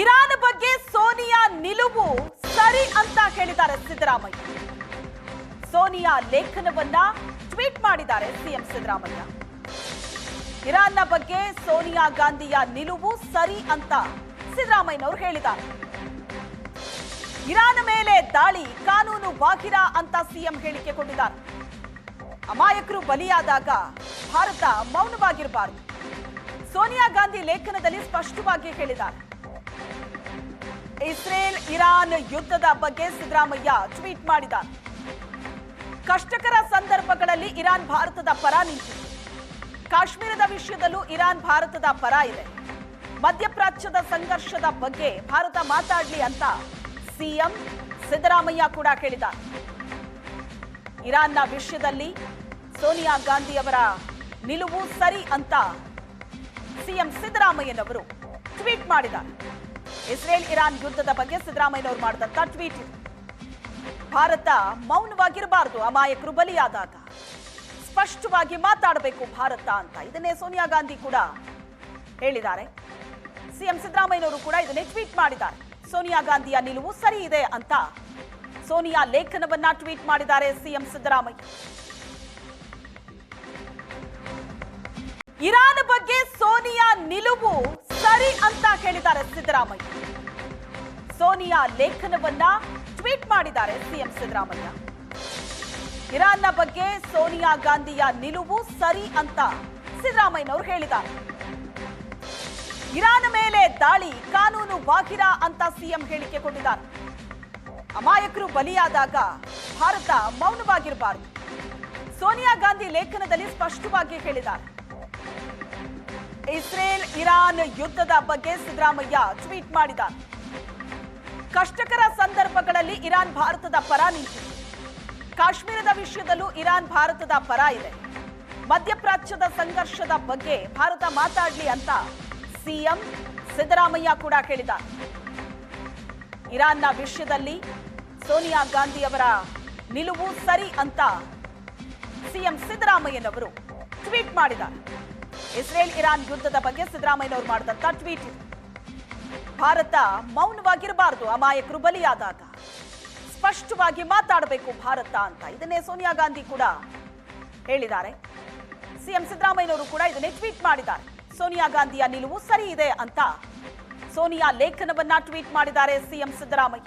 Iran ಬಗ್ಗೆ ಸೋನಿಯಾ ನಿಲುವು ಸರಿ ಅಂತ ಹೇಳಿದ್ದಾರೆ ಸಿದ್ದರಾಮಯ್ಯ. ಸೋನಿಯಾ ಲೇಖನವನ್ನ ಟ್ವೀಟ್ ಮಾಡಿದ್ದಾರೆ ಸಿಎಂ ಸಿದ್ದರಾಮಯ್ಯ. ಇರಾನ್ನ ಬಗ್ಗೆ ಸೋನಿಯಾ ಗಾಂಧಿಯ ನಿಲುವು ಸರಿ ಅಂತ ಸಿದ್ದರಾಮಯ್ಯನವರು ಹೇಳಿದ್ದಾರೆ. ಇರಾನ್ ಮೇಲೆ ದಾಳಿ, ಕಾನೂನು ಬಾಹಿರ ಅಂತ ಸಿಎಂ ಹೇಳಿಕೆ ಕೊಟ್ಟಿದ್ದಾರೆ. ಅಮಾಯಕರು ಬಲಿಯಾದಾಗ ಭಾರತ ಮೌನವಾಗಿರಬಾರದು. ಸೋನಿಯಾ ಗಾಂಧಿ ಲೇಖನದಲ್ಲಿ ಸ್ಪಷ್ಟವಾಗಿ ಹೇಳಿದ್ದಾರೆ. ಇಸ್ರೇಲ್ ಇರಾನ್ ಯುದ್ಧದ ಬಗ್ಗೆ ಸಿದ್ದರಾಮಯ್ಯ ಟ್ವೀಟ್ ಮಾಡಿದ್ದಾರೆ. ಕಷ್ಟಕರ ಸಂದರ್ಭಗಳಲ್ಲಿ ಇರಾನ್ ಭಾರತದ ಪರ ನಿಂತಿದೆ. ಕಾಶ್ಮೀರದ ವಿಷಯದಲ್ಲೂ ಇರಾನ್ ಭಾರತದ ಪರ ಇದೆ. ಮಧ್ಯಪ್ರಾಚ್ಯದ ಸಂಘರ್ಷದ ಬಗ್ಗೆ ಭಾರತ ಮಾತಾಡಲಿ ಅಂತ ಸಿಎಂ ಸಿದ್ದರಾಮಯ್ಯ ಕೂಡ ಕೇಳಿದ್ದಾರೆ ಇರಾನ್ನ ವಿಷಯದಲ್ಲಿ ಸೋನಿಯಾ ಗಾಂಧಿಯವರ ನಿಲುವು ಸರಿ ಅಂತ ಸಿಎಂ ಸಿದ್ದರಾಮಯ್ಯನವರು ಟ್ವೀಟ್ ಮಾಡಿದ್ದಾರೆ. ಇಸ್ರೇಲ್ ಇರಾನ್ ಯುದ್ಧದ ಬಗ್ಗೆ ಸಿದ್ದರಾಮಯ್ಯನವರು ಮಾಡಿದಂತ ಟ್ವೀಟ್ ಇದು. ಭಾರತ ಮೌನವಾಗಿರಬಾರದು, ಅಮಾಯಕರು ಬಲಿಯಾದಾಗ. ಸ್ಪಷ್ಟವಾಗಿ ಮಾತಾಡಬೇಕು ಭಾರತ ಅಂತ. ಇದನ್ನೇ ಸೋನಿಯಾ ಗಾಂಧಿ ಕೂಡ ಹೇಳಿದ್ದಾರೆ. ಸಿಎಂ ಸಿದ್ದರಾಮಯ್ಯನವರು ಕೂಡ ಇದನ್ನೇ ಟ್ವೀಟ್ ಮಾಡಿದ್ದಾರೆ. ಸೋನಿಯಾ ಗಾಂಧಿಯ ನಿಲುವು ಸರಿ ಇದೆ ಅಂತ ಸೋನಿಯಾ ಲೇಖನವನ್ನ ಟ್ವೀಟ್ ಮಾಡಿದ್ದಾರೆ ಸಿಎಂ ಸಿದ್ದರಾಮಯ್ಯ. ಇರಾನ್ ಬಗ್ಗೆ ಸೋನಿಯಾ ನಿಲುವು ಸರಿ ಅಂತ ಹೇಳಿದ್ದಾರೆ ಸಿದ್ದರಾಮಯ್ಯ. ಸೋನಿಯಾ ಲೇಖನವನ್ನ ಟ್ವೀಟ್ ಮಾಡಿದ್ದಾರೆ ಸಿಎಂ ಸಿದ್ದರಾಮಯ್ಯ. ಇರಾನ್ನ ಬಗ್ಗೆ ಸೋನಿಯಾ ಗಾಂಧಿಯ ನಿಲುವು ಸರಿ ಅಂತ ಸಿದ್ದರಾಮಯ್ಯನವರು ಹೇಳಿದ್ದಾರೆ. ಇರಾನ್ ಮೇಲೆ ದಾಳಿ, ಕಾನೂನು ಬಾಹಿರ ಅಂತ ಸಿಎಂ ಹೇಳಿಕೆ ಕೊಟ್ಟಿದ್ದಾರೆ. ಅಮಾಯಕರು ಬಲಿಯಾದಾಗ ಭಾರತ ಮೌನವಾಗಿರಬಾರದು. ಸೋನಿಯಾ ಗಾಂಧಿ ಲೇಖನದಲ್ಲಿ ಸ್ಪಷ್ಟವಾಗಿ ಹೇಳಿದ್ದಾರೆ. ಇಸ್ರೇಲ್ ಇರಾನ್ ಯುದ್ಧದ ಬಗ್ಗೆ ಸಿದ್ದರಾಮಯ್ಯ ಟ್ವೀಟ್ ಮಾಡಿದ. ಕಷ್ಟಕರ ಸಂದರ್ಭಗಳಲ್ಲಿ ಇರಾನ್ ಭಾರತದ ಪರ ನಿಂತಿದೆ. ಕಾಶ್ಮೀರದ ವಿಷಯದಲ್ಲೂ ಇರಾನ್ ಭಾರತದ ಪರ ಇದೆ. ಮಧ್ಯಪ್ರಾಚ್ಯದ ಸಂಘರ್ಷದ ಬಗ್ಗೆ ಭಾರತ ಮಾತಾಡಲಿ ಅಂತ ಸಿಎಂ ಸಿದ್ದರಾಮಯ್ಯ ಕೂಡ ಕೇಳಿದ ಇರಾನ್ನ ವಿಷಯದಲ್ಲಿ ಸೋನಿಯಾ ಗಾಂಧಿ ಅವರ ನಿಲುವು ಸರಿ ಅಂತ ಸಿಎಂ ಸಿದ್ದರಾಮಯ್ಯನವರು ಟ್ವೀಟ್ ಮಾಡಿದ್ದಾರೆ. ಇಸ್ರೇಲ್ ಇರಾನ್ ಯುದ್ಧದ ಬಗ್ಗೆ ಸಿದ್ದರಾಮಯ್ಯನವರು ಮಾಡಿದಂತ ಟ್ವೀಟ್. ಇದು ಭಾರತ ಮೌನವಾಗಿರಬಾರದು, ಅಮಾಯಕರು ಬಲಿಯಾದಾಗ. ಸ್ಪಷ್ಟವಾಗಿ ಮಾತಾಡಬೇಕು ಭಾರತ ಅಂತ. ಇದನ್ನೇ ಸೋನಿಯಾ ಗಾಂಧಿ ಕೂಡ ಹೇಳಿದ್ದಾರೆ. ಸಿಎಂ ಸಿದ್ದರಾಮಯ್ಯನವರು ಕೂಡ ಇದನ್ನೇ ಟ್ವೀಟ್ ಮಾಡಿದ್ದಾರೆ. ಸೋನಿಯಾ ಗಾಂಧಿಯ ನಿಲುವು ಸರಿ ಇದೆ ಅಂತ ಸೋನಿಯಾ ಲೇಖನವನ್ನ ಟ್ವೀಟ್ ಮಾಡಿದ್ದಾರೆ ಸಿಎಂ ಸಿದ್ದರಾಮಯ್ಯ.